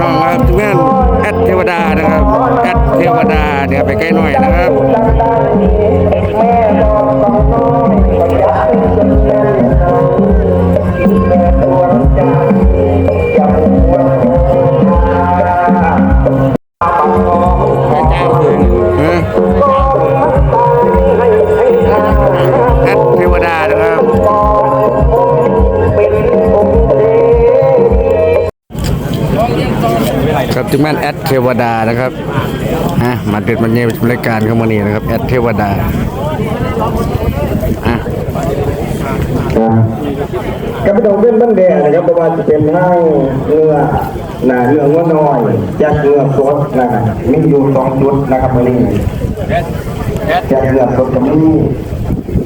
ลองครับทุกท่านแอดเทวดานะครับแอดเทวดาเดี๋ยวไปใกล้หน่อยนะครับ ครับจึงแม่นแอดเทวดานะครับฮะมาเด็ดมันเย่ชมรายการเข้ามานี่นะครับแอดเทวดาอะกระดองเป็นบันแดงนะครับประมาณจะเป็นห้างเนื้อหนาเนื้องัวน้อยจากเนื้อสดนะมีอยู่สองชุดนะครับวันนี้จากเนื้อสดกับมี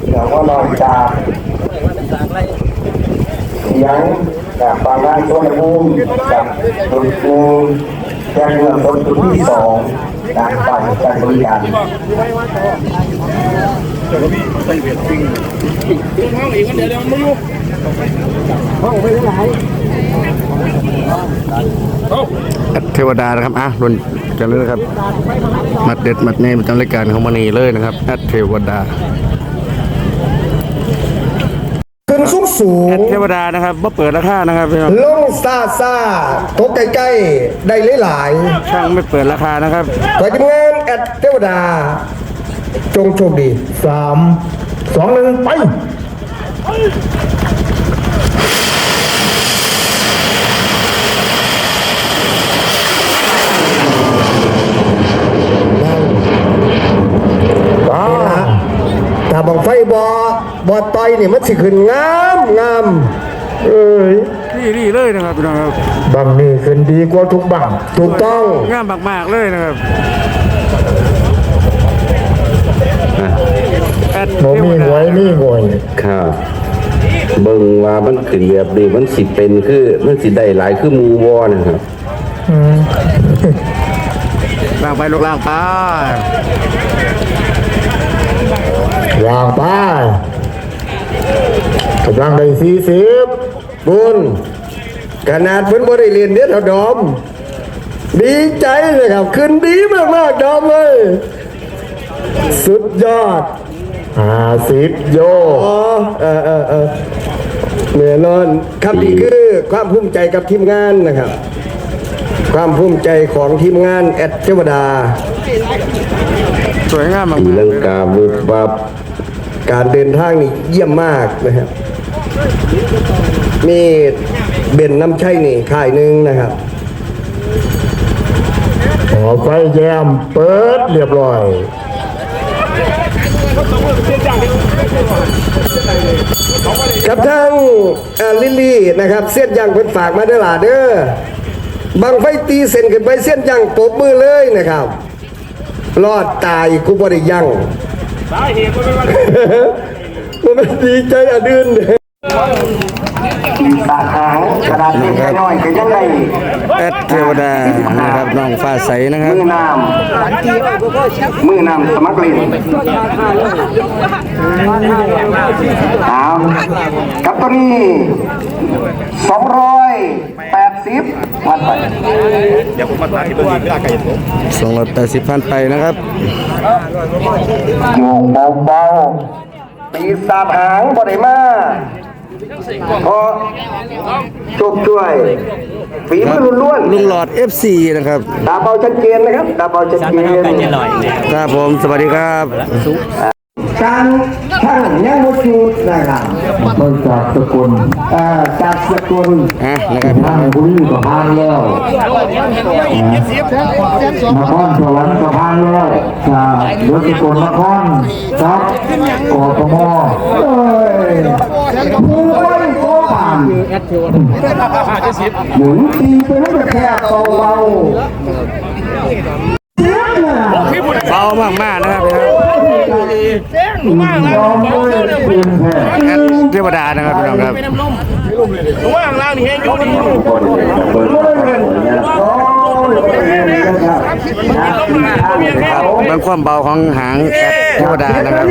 เนื้องัวน้อยจากยัง จากปลาล่างตัวในภูมิจากจุดหนึ่งจากเนื้อสดจุดที่สองจากฝ่ายการบริการแอดเทวดานะครับอะรุนกันเลยนะครับมาเด็ดมาเน่ประจำรายการข้ามานี่เลยนะครับแอดเทวดา ขึ้นสูงสูแองดเทวดานะครับว่าเปิดราคานะครับพี่น้องลงซาซาตกใกล้ๆได้หลายๆช่างไม่เปิดราคานะครับขอทีมงานแอดเทวดา จงโชคดีสามสองหนึ่งไป ว้าถ้าบังไฟบ อบอต่อยนี่มันสิขึ้นงามงามเอ้ยนี่นี่เลยนะครับพี่น้องครับบังนี่ขึ้นดีกว่าทุกบังถูกต้องงามมากๆเลยนะครับแอดโมเทวมีหดาวยมีหวยครับเบิ่งว่ามันขึ้นแบบนี้มันสิเป็นคือมันสิได้หลายคือหมูวอนะครับล่างไปลูกล่างไปวางไป กำลังได้สี่สิบบุญขนาดเพิ่นบ่ได้เรียนเด็ดเท่าดอม ดีใจเลยครับ ขึ้นดีมากมากๆดอมเลย สุดยอดห้าสิบโยเออเออเออแน่นอนครับนี่คือความภูมิใจกับทีมงานนะครับ ความภูมิใจของทีมงานแอดเทวดา สวยงามมากตีๆลังกาบุบบับ การเดินทางนี่เยี่ยมมากนะครับ มีเบนน้ำชัยนี่ค่ายหนึ่งนะครับขอไฟแยมเปิดเรียบร้อยกับทางอ่าลิลลี่นะครับ เส้นยังเพิ่นฝากมาด้อล่ะเด้อบังไฟตีเส้นขึ้นไปเส้นยังปบมือเลยนะครับ รอดตายกูบ่ได้ยัง มันดีใจอะดืนตาขาวกระดาษเล็กน้อยก็ยังได้แอดเทวดานะครับน้องฟ้าใสนะครับมือน้ำมือน้ำสมัครเล่นเอากับตัวนี้ สองร้อยแปดสิบวัดไปสองร้อยแปดสิบพันไปนะครับโยงเบาๆปีศาจหางบ่ได้มาพอจบช่วยฝีมือล้วนลุงหลอด FC นะครับๆตาเบาชัดเจนนะครับตาเบาชัดเจนครับผมสวัสดีครับ การท่านยังมุจูนะครับต้นจากสกุลอ่าจากสกุลอะนะครับทางบุรีก็พังแล้วนครสวรรค์ก็พังแล้วจากรถสกุลนครครับกอทมเอ้ยผู้ไว้โกผ่านหมุนตีไปแล้แคบเบาเสียงน่ะเบามาก ๆนะครับยองเลยเป็นแอดเทวดานะครับพี่น้องครับครับบางความเบาของหางแอด เทวดานะครับ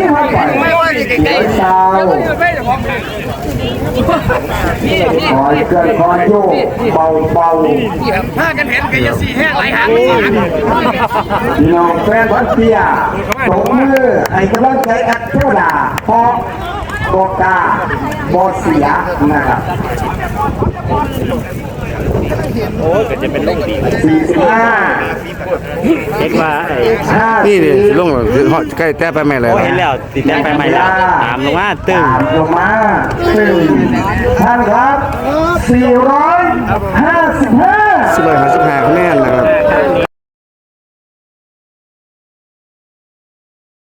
เช้าคอยเกิดคอยโยกเบาเบาถ้ากันเห็นกันยังสี่แห้งไหลหางๆน้องแฟนพันเตียตบมือให้กำลังใจแอดเทวดาเพราะ โอกาบอเสียนะครับโอ้ก็จะเป็นโรคดีสี่สิบห้าเห็นว่าไอ้ห้านี่ดิสิบลงคือฮอดใกล้แต้ไปแม่เลยเห็นแล้วติดแดงไปใหม่แล้วตามลงมาตึ้งตามลงมาตึงท่านครับ455สิบเลยห้า